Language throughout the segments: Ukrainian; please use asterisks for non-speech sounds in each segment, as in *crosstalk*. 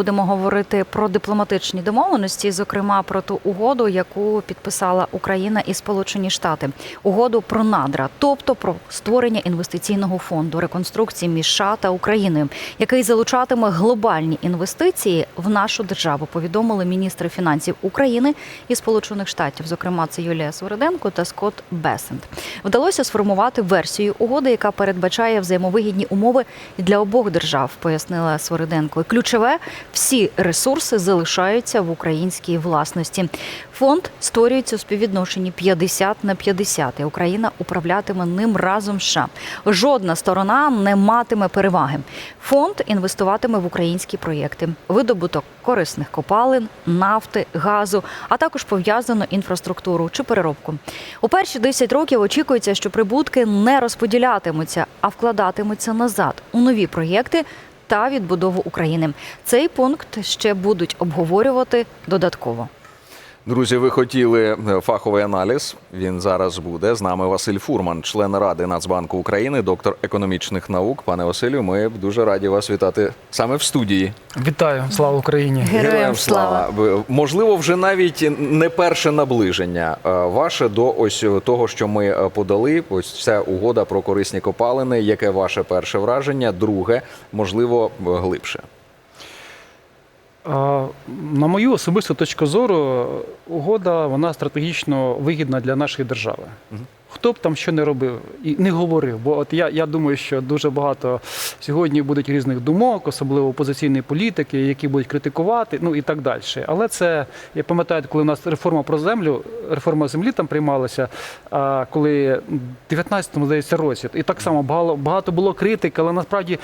будемо говорити про дипломатичні домовленості, зокрема про ту угоду, яку підписала Україна і Сполучені Штати, угоду про надра, тобто про створення інвестиційного фонду реконструкції між США та Україною, який залучатиме глобальні інвестиції в нашу державу. Повідомили міністри фінансів України і Сполучених Штатів. Зокрема, це Юлія Свериденко та Скотт Бесент. Вдалося сформувати версію угоди, яка передбачає взаємовигідні умови для обох держав, пояснила Свериденко. Ключове всі ресурси залишаються в українській власності. Фонд створюється у співвідношенні 50 на 50, і Україна управлятиме ним разом з США. Жодна сторона не матиме переваги. Фонд інвестуватиме в українські проєкти, видобуток корисних копалин, нафти, газу, а також пов'язану інфраструктуру чи переробку. У перші 10 років очікується, що прибутки не розподілятимуться, а вкладатимуться назад у нові проєкти та відбудову України. Цей пункт ще будуть обговорювати додатково. Друзі, ви хотіли е, фаховий аналіз. Він зараз буде з нами. Василь Фурман, член ради Нацбанку України, доктор економічних наук. Пане Василю, ми дуже раді вас вітати саме в студії. Вітаю, слава Україні! Героям слава! Можливо, вже навіть не перше наближення е, ваше до ось того, що ми е, подали. Ось ця угода про корисні копалини. Яке ваше перше враження? Друге, можливо, глибше. На мою особисту точку зору, угода вона стратегічно вигідна для нашої держави. Хто б там що не робив і не говорив, бо от я, я думаю, що дуже багато сьогодні будуть різних думок, особливо опозиційної політики, які будуть критикувати, ну і так далі. Але це я пам'ятаю, коли у нас реформа про землю, реформа землі там приймалася, а, коли в 19-му, здається, році, і так само багато, було критики, але насправді.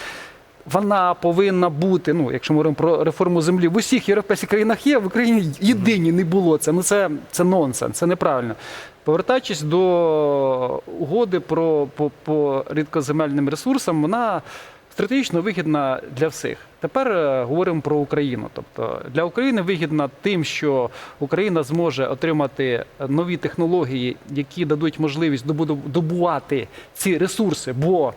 Вона повинна бути. Ну, якщо ми говоримо про реформу землі, в усіх європейських країнах є, в Україні єдині не було це. Ну це, це нонсенс, це неправильно. Повертаючись до угоди про по, по рідкоземельним ресурсам, вона стратегічно вигідна для всіх. Тепер е, говоримо про Україну. Тобто для України вигідна тим, що Україна зможе отримати нові технології, які дадуть можливість добувати ці ресурси, бо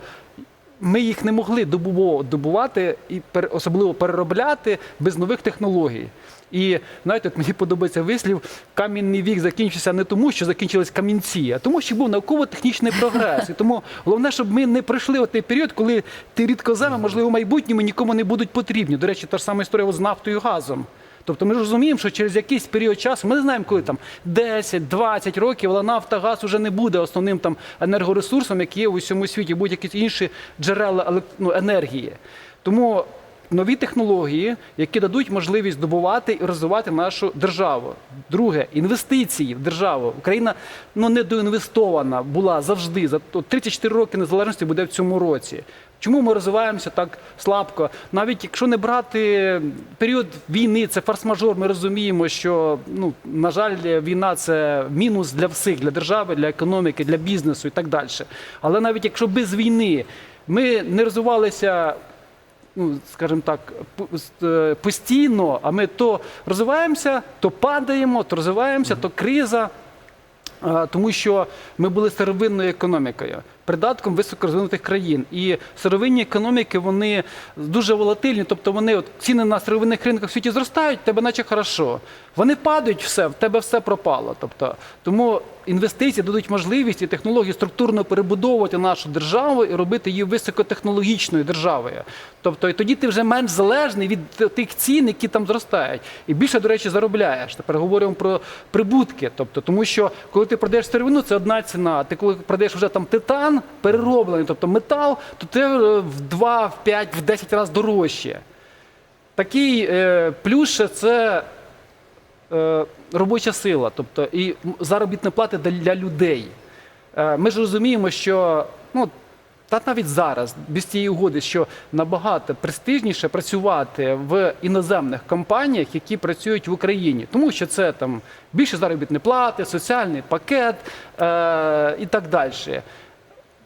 ми їх не могли добуво- добувати і особливо переробляти без нових технологій. І знаєте, от мені подобається вислів, камінний вік закінчився не тому, що закінчились камінці, а тому, що був науково-технічний прогрес. І тому головне, щоб ми не пройшли той період, коли ті рідкоземи, можливо, в майбутньому нікому не будуть потрібні. До речі, та ж сама історія з нафтою і газом. Тобто ми ж розуміємо, що через якийсь період часу, ми не знаємо, коли там 10-20 років, але нафта, газ уже не буде основним там енергоресурсом, який є у всьому світі, будь-які інші джерела ну, енергії. Тому нові технології, які дадуть можливість добувати і розвивати нашу державу. Друге, інвестиції в державу. Україна ну недоінвестована була завжди. За то 34 роки незалежності буде в цьому році. Чому ми розвиваємося так слабко? Навіть якщо не брати період війни, це форс-мажор. Ми розуміємо, що ну на жаль, війна це мінус для всіх, для держави, для економіки, для бізнесу і так далі. Але навіть якщо без війни ми не розвивалися ну, скажімо так, е, постійно, а ми то розвиваємося, то падаємо, то розвиваємося, то криза. Е, Тому що ми були сировинною економікою, придатком високорозвинутих країн. І сировинні економіки вони дуже волатильні, тобто вони от ціни на сировинних ринках в світі зростають, тебе наче хорошо. Вони падають, все, в тебе все пропало. Тобто, тому інвестиції дадуть можливість і технології структурно перебудовувати нашу державу і робити її високотехнологічною державою. Тобто, і тоді ти вже менш залежний від тих цін, які там зростають. І більше, до речі, заробляєш. Тепер говоримо про прибутки. Тобто, тому що коли ти продаєш сировину, це одна ціна. Ти коли продаєш вже там титан перероблений, тобто метал, то це е, в 2, в 5, в 10 разів дорожче. Такий е, плюс це е, робоча сила, тобто і заробітна плата для, для людей. Е, ми ж розуміємо, що ну, та навіть зараз, без цієї угоди, що набагато престижніше працювати в іноземних компаніях, які працюють в Україні, тому що це там більше заробітної плати, соціальний пакет е, і так далі.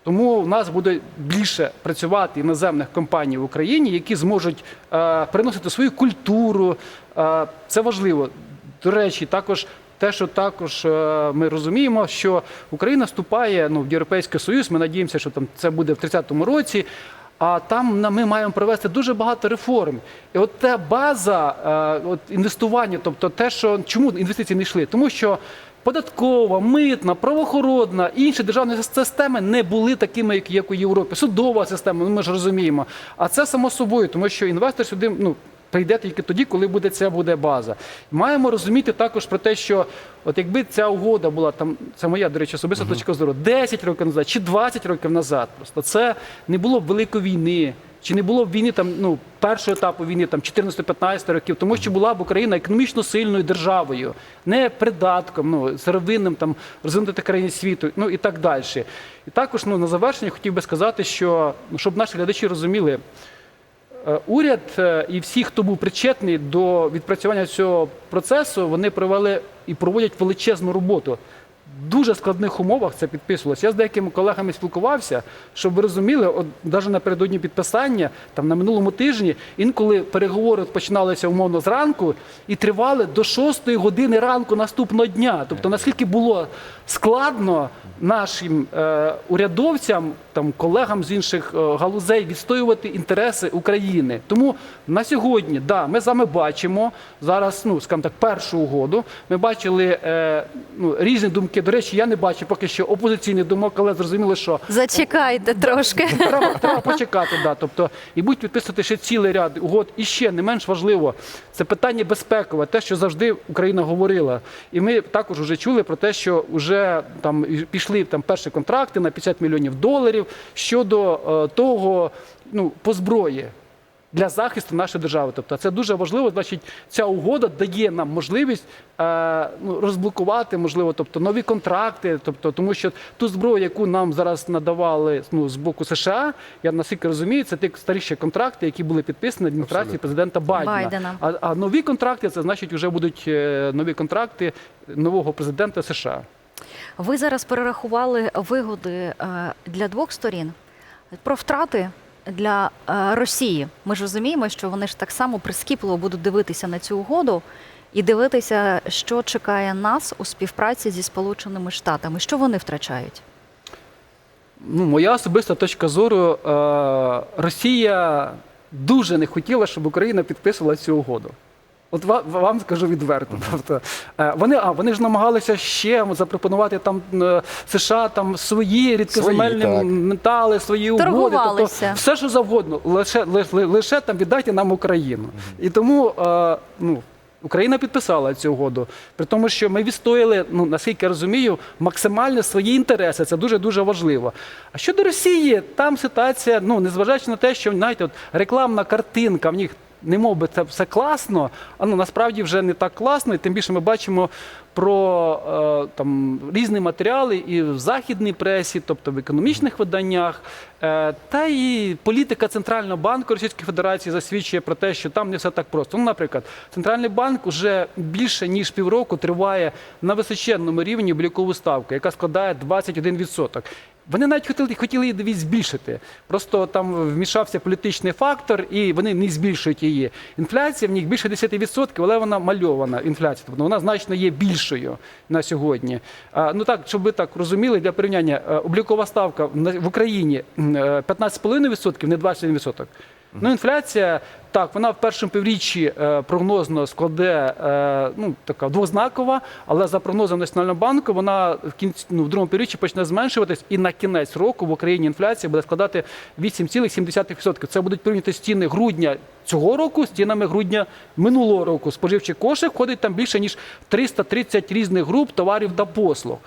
Тому в нас буде більше працювати іноземних компаній в Україні, які зможуть е, приносити свою культуру. Е, це важливо. До речі, також те, що також е, ми розуміємо, що Україна вступає ну, в Європейський Союз. Ми надіємося, що там це буде в 30-му році. А там ми маємо провести дуже багато реформ. І от та база е, от інвестування, тобто те, що чому інвестиції не йшли, тому що. Податкова, митна, правоохоронна інші державні системи не були такими, як, у Європі. Судова система, ну ми ж розуміємо. А це само собою, тому що інвестор сюди ну, прийде тільки тоді, коли буде ця буде база. Маємо розуміти також про те, що от якби ця угода була там, це моя, до речі, особиста точка зору, 10 років назад чи 20 років назад, просто це не було б великої війни. Чи не було б війни там ну першого етапу війни, там 14-15 років, тому що була б Україна економічно сильною державою, не придатком, ну сировинним там розвинути країні світу, ну і так далі. І також ну на завершення хотів би сказати, що ну, щоб наші глядачі розуміли, Уряд е, і всі, хто був причетний до відпрацювання цього процесу, вони провели і проводять величезну роботу. Дуже складних умовах це підписувалося. Я з деякими колегами спілкувався, щоб ви розуміли, от навіть напередодні підписання, там на минулому тижні, інколи переговори починалися умовно зранку і тривали до 6 години ранку наступного дня. Тобто, наскільки було складно нашим е, урядовцям, там колегам з інших е, галузей відстоювати інтереси України. Тому на сьогодні, да, ми з вами бачимо зараз, ну скажімо так, першу угоду. Ми бачили е, ну, різні думки. До речі, я не бачу поки що опозиційних думок, але зрозуміло, що Зачекайте трошки. *laughs* треба, треба почекати. Да. Тобто, і будуть підписувати ще цілий ряд угод. І ще не менш важливо, це питання безпекове, те, що завжди Україна говорила. І ми також вже чули про те, що вже там пішли там перші контракти на 50 мільйонів доларів щодо е, того, ну по зброї. Для захисту нашої держави, тобто це дуже важливо. Значить, ця угода дає нам можливість е, ну, розблокувати, можливо, тобто нові контракти. Тобто, тому що ту зброю, яку нам зараз надавали ну, з боку США, я наскільки розумію, це ті старіші контракти, які були підписані адміністрацією президента Байдена. Байдена. А, а нові контракти це значить, вже будуть е, нові контракти нового президента США. Ви зараз перерахували вигоди е, для двох сторін про втрати. Для е, Росії ми ж розуміємо, що вони ж так само прискіпливо будуть дивитися на цю угоду і дивитися, що чекає нас у співпраці зі Сполученими Штатами. Що вони втрачають? Ну, моя особиста точка зору, е, Росія дуже не хотіла, щоб Україна підписувала цю угоду. От вам скажу відверто. Тобто, е, вони, а, вони ж намагалися ще запропонувати там е, США там свої рідкоземельні Свої, метали, свої угоди. Тобто все, що завгодно, лише, лише, лише там віддайте нам Україну. І тому е, ну, Україна підписала цю угоду. При тому, що ми відстояли, ну наскільки я розумію, максимально свої інтереси. Це дуже дуже важливо. А щодо Росії, там ситуація, ну незважаючи на те, що знаєте, от рекламна картинка в них. Не мов би це все класно, а ну насправді вже не так класно. І тим більше ми бачимо про е, там різні матеріали і в західній пресі, тобто в економічних виданнях. Е, та і політика Центрального банку Російської Федерації засвідчує про те, що там не все так просто. Ну, наприклад, Центральний банк вже більше ніж півроку триває на височенному рівні облікову ставку, яка складає 21%. Вони навіть хотіли, хотіли її збільшити. Просто там вмішався політичний фактор, і вони не збільшують її. Інфляція в них більше 10%, але вона мальована інфляція. Тобто вона значно є більшою на сьогодні. Ну так, щоб ви так розуміли, для порівняння, е, облікова ставка в Україні е, 15,5%, не 21%. Ну, інфляція, так, вона в першому півріччі е, прогнозно складе е, ну, така двознакова, але за прогнозом Національного банку вона в кінці ну, в другому півріччі почне зменшуватись, і на кінець року в Україні інфляція буде складати 8,7%. Це будуть порівняти стіни грудня цього року стінами грудня минулого року. Споживчий кошик входить там більше ніж 330 різних груп товарів та послуг.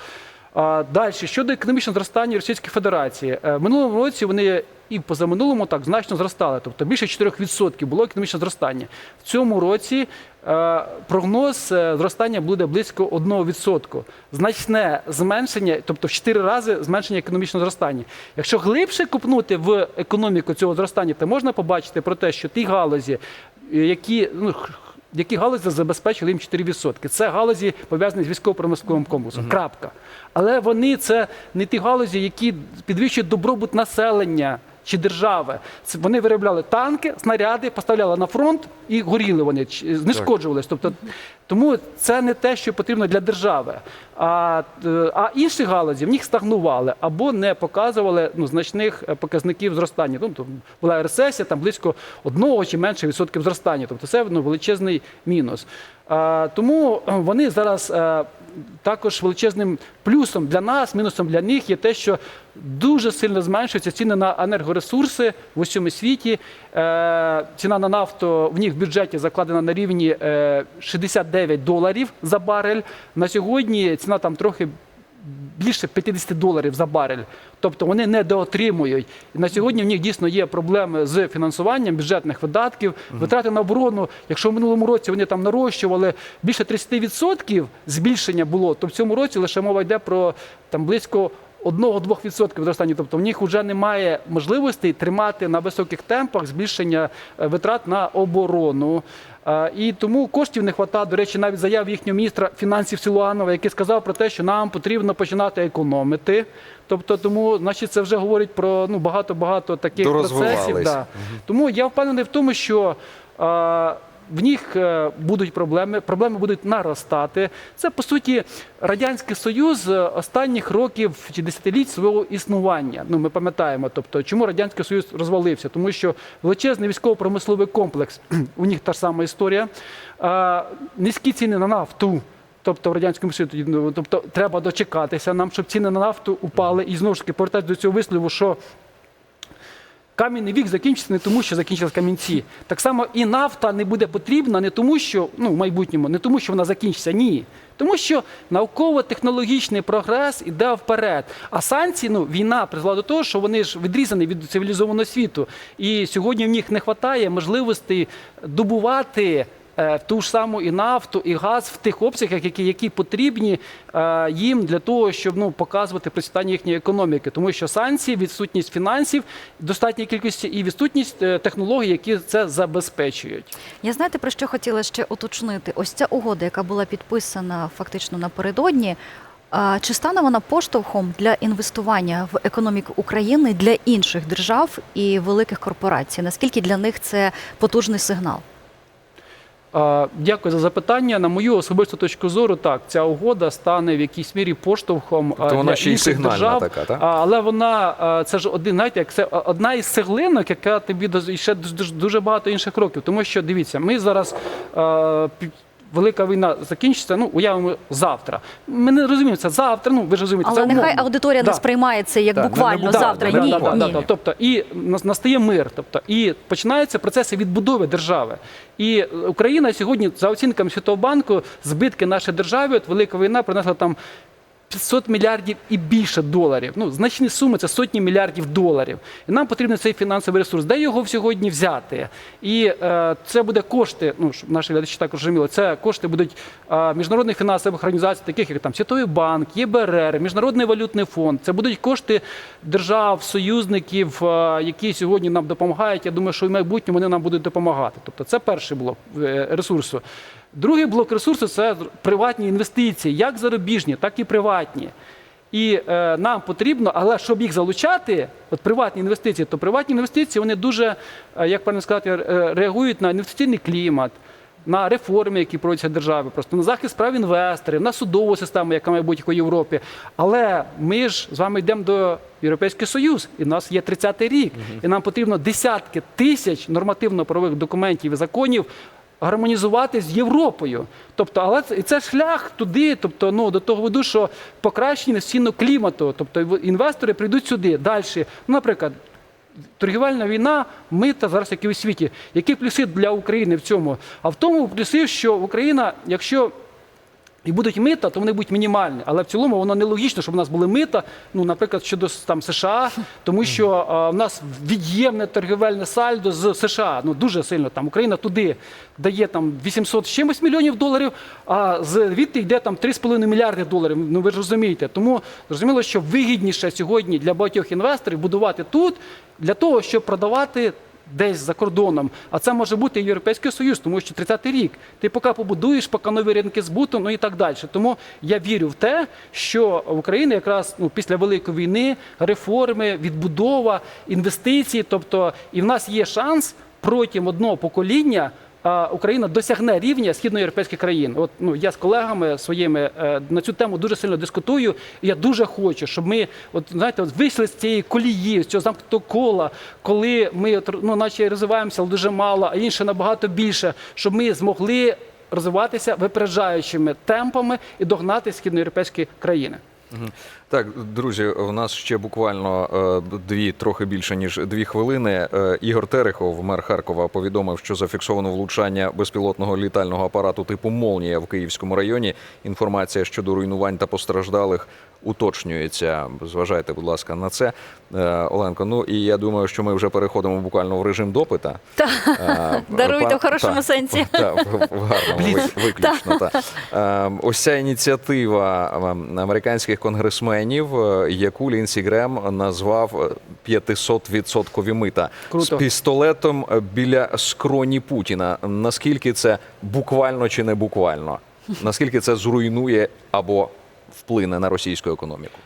Далі щодо економічного зростання Російської Федерації, Е, минулому році вони і в позаминулому так значно зростали, тобто більше 4% було економічне зростання. В цьому році е, прогноз е, зростання буде близько 1%. Значне зменшення, тобто в 4 рази зменшення економічного зростання. Якщо глибше купнути в економіку цього зростання, то можна побачити про те, що ті галузі, е, які ну, які галузі забезпечили їм 4%. Це галузі пов'язані з військово-промисловим комплексом. Крапка. Але вони це не ті галузі, які підвищують добробут населення. Чи держави. Це вони виробляли танки, снаряди, поставляли на фронт і горіли вони, знешкоджувались. Тобто, тому це не те, що потрібно для держави. А, е, а інші галузі в них стагнували або не показували ну, значних е, показників зростання. Тобто була рецесія, там близько одного чи менше відсотків зростання. Тобто це ну, величезний мінус. А, тому е, вони зараз також величезним плюсом для нас, мінусом для них є те, що дуже сильно зменшуються ціни на енергоресурси в усьому світі. Е, ціна на нафту в них в бюджеті закладена на рівні е, 69 доларів за барель. На сьогодні ціна там трохи більше 50 доларів за барель. Тобто вони недоотримують. І на сьогодні в них дійсно є проблеми з фінансуванням бюджетних видатків, витрати на оборону. Якщо в минулому році вони там нарощували більше 30% збільшення було, то в цьому році лише мова йде про там близько. 1-2% зростання, тобто в них вже немає можливості тримати на високих темпах збільшення е, витрат на оборону. Е, І тому коштів не вистачає. До речі, навіть заяв їхнього міністра фінансів Силуанова, який сказав про те, що нам потрібно починати економити. Тобто, тому, значить, це вже говорить про ну багато багато таких процесів. Да. Тому я впевнений в тому, що. В них е, будуть проблеми, проблеми будуть наростати. Це по суті радянський союз е, останніх років чи десятиліть свого існування. Ну ми пам'ятаємо, тобто чому радянський союз розвалився, тому що величезний військово-промисловий комплекс *clears throat* у них та ж сама історія, е, низькі ціни на нафту. Тобто в радянському Союзі, ну, тобто треба дочекатися нам, щоб ціни на нафту упали. І знову ж таки повертатися до цього вислову, що Кам'яний вік закінчиться не тому, що закінчились камінці. Так само і нафта не буде потрібна не тому, що ну в майбутньому, не тому, що вона закінчиться. Ні. Тому що науково-технологічний прогрес іде вперед. А санкції, ну війна призвела до того, що вони ж відрізані від цивілізованого світу. І сьогодні в них не вистачає можливості добувати. Е, Ту ж саму і нафту, і газ в тих обсягах, які, які потрібні е, їм для того, щоб ну показувати процвітання їхньої економіки, тому що санкції, відсутність фінансів, достатньої кількості і відсутність е, технологій, які це забезпечують. Я знаєте про що хотіла ще уточнити? Ось ця угода, яка була підписана фактично напередодні. Чи стане вона поштовхом для інвестування в економіку України для інших держав і великих корпорацій? Наскільки для них це потужний сигнал? Дякую за запитання. На мою особисту точку зору, так ця угода стане в якійсь мірі поштовхом Тобто вона ще й сигнальна держав. така, так? Але вона це ж один, знаєте, як це одна із цеглинок, яка тобі ще дуже багато інших кроків. Тому що дивіться, ми зараз. Велика війна закінчиться, ну уявимо завтра. Ми не розуміємо це завтра. Ну ви ж розумієте, це Але нехай умовно. аудиторія Да. не сприймає це як не буквально буде, завтра. да, ні, да, ні. да, да. Тобто, і настає мир, тобто, і починаються процеси відбудови держави. І Україна сьогодні, за оцінками Світового банку, збитки нашої держави, от велика війна принесла там 500 мільярдів і більше доларів. Ну, значні суми це сотні мільярдів доларів. І нам потрібен цей фінансовий ресурс. Де його сьогодні взяти? І е, це буде кошти, ну, щоб наші глядачі також розуміли, це кошти будуть е, міжнародних фінансових організацій, таких як там Світовий банк, ЄБРР, Міжнародний валютний фонд. Це будуть кошти держав, союзників, е, які сьогодні нам допомагають. Я думаю, що в майбутньому вони нам будуть допомагати. Тобто це перший блок е, ресурсу. Другий блок ресурсу це приватні інвестиції, як зарубіжні, так і приватні. І е, нам потрібно, але щоб їх залучати, от приватні інвестиції, то приватні інвестиції вони дуже, е, як правильно сказати, е, реагують на інвестиційний клімат, на реформи, які проводяться в державі, просто на захист прав інвесторів, на судову систему, яка має бути у Європі. Але ми ж з вами йдемо до Європейський Союз, і в нас є 30-й рік, і нам потрібно десятки тисяч нормативно-правових документів і законів гармонізувати з Європою. Тобто, але це, і це шлях туди, тобто, ну, до того веду, що покращення інвестиційного клімату, тобто інвестори прийдуть сюди далі. Ну, наприклад, торгівельна війна, мита зараз як і у світі. Які плюси для України в цьому? А в тому плюси, що Україна, якщо і будуть мита, то вони будуть мінімальні. Але в цілому воно нелогічно, щоб у нас були мита, ну, наприклад, щодо там США, тому що а, в нас від'ємне торгівельне сальдо з США. Ну дуже сильно там Україна туди дає там 800 з чимось мільйонів доларів, а звідти йде там 3,5 мільярди доларів. Ну ви ж розумієте. Тому зрозуміло, що вигідніше сьогодні для багатьох інвесторів будувати тут для того, щоб продавати десь за кордоном. А це може бути Європейський Союз, тому що 30-й рік. Ти поки побудуєш, поки нові ринки збуту, ну і так далі. Тому я вірю в те, що в Україні якраз ну, після великої війни реформи, відбудова, інвестиції. Тобто, і в нас є шанс протягом одного покоління. Україна досягне рівня східноєвропейських країн. От ну я з колегами своїми е, на цю тему дуже сильно дискутую. Я дуже хочу, щоб ми, от знаєте, от вийшли з цієї колії, з цього замкнутого кола, коли ми ну, наче розвиваємося, дуже мало, а інше набагато більше, щоб ми змогли розвиватися випереджаючими темпами і догнати східноєвропейські країни. Так, друзі, у нас ще буквально е, дві, трохи більше ніж дві хвилини. Е, Ігор Терехов, мер Харкова, повідомив, що зафіксовано влучання безпілотного літального апарату типу Молнія в Київському районі. Інформація щодо руйнувань та постраждалих уточнюється. Зважайте, будь ласка, на це. Е, Оленко, ну і я думаю, що ми вже переходимо буквально в режим допита. Е, *laughs* Даруйте в хорошому та, сенсі. *laughs* та, гарному ви- виключно. Та. Ось ця ініціатива е, американських конгресменів, е, яку Лінсі Грем назвав е, 500% мита Круто. з пістолетом е, біля скроні Путіна. Наскільки це буквально чи не буквально? Наскільки це зруйнує або вплине на російську економіку?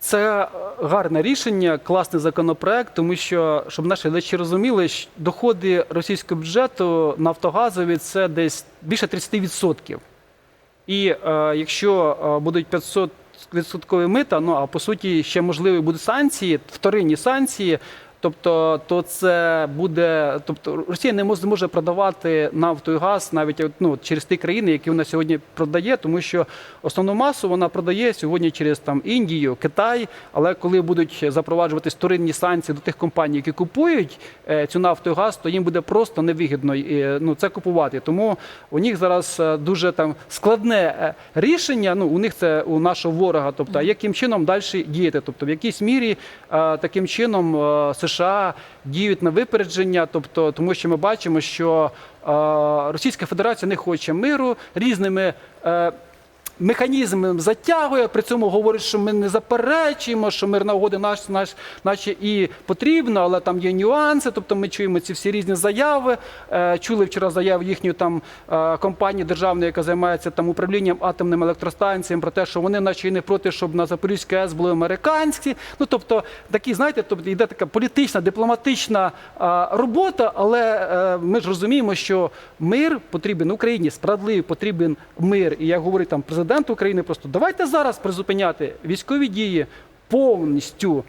Це е, гарне рішення, класний законопроект, тому що, щоб наші глядачі розуміли, доходи російського бюджету нафтогазові це десь більше 30%. І е, якщо е, будуть 500 відсоткові мита, ну а по суті ще можливі будуть санкції, вторинні санкції. Тобто, то це буде, тобто Росія не може, зможе продавати нафту і газ навіть ну, через ті країни, які вона сьогодні продає, тому що основну масу вона продає сьогодні через там Індію, Китай. Але коли будуть запроваджувати вторинні санкції до тих компаній, які купують е, цю нафту і газ, то їм буде просто невигідно ну, це купувати. Тому у них зараз е, дуже там складне е, рішення. Ну у них це у нашого ворога. Тобто, яким чином далі діяти? Тобто, в якійсь мірі таким чином е, США діють на випередження, тобто, тому що ми бачимо, що е, Російська Федерація не хоче миру різними. Механізм затягує, при цьому говорить, що ми не заперечуємо, що мирна угода наш, наш, наче і потрібна, але там є нюанси. Тобто ми чуємо ці всі різні заяви. Е, чули вчора заяву їхньої там е, компанії державної, яка займається там управлінням атомним електростанціям, про те, що вони наче і не проти, щоб на Запорізькій АЕС були американські. Ну тобто такі, знаєте, тобто йде така політична, дипломатична е, робота, але ми ж розуміємо, що мир потрібен Україні, справедливий потрібен мир. І як говорить там президент України, просто давайте зараз призупиняти військові дії повністю.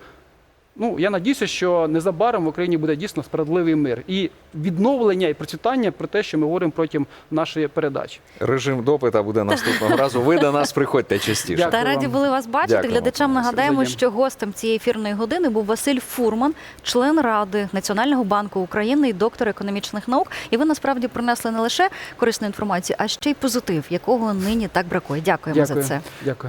Ну, я надіюся, що незабаром в Україні буде дійсно справедливий мир і відновлення і процвітання про те, що ми говоримо протягом нашої передачі. Режим допита буде наступного разу. Ви до нас приходьте частіше. Дякую Та раді вам. були вас бачити. Дякуємо. Глядачам нагадаємо, що гостем цієї ефірної години був Василь Фурман, член ради Національного банку України і доктор економічних наук. І ви насправді принесли не лише корисну інформацію, а ще й позитив, якого нині так бракує. Дякуємо за це. Дякую.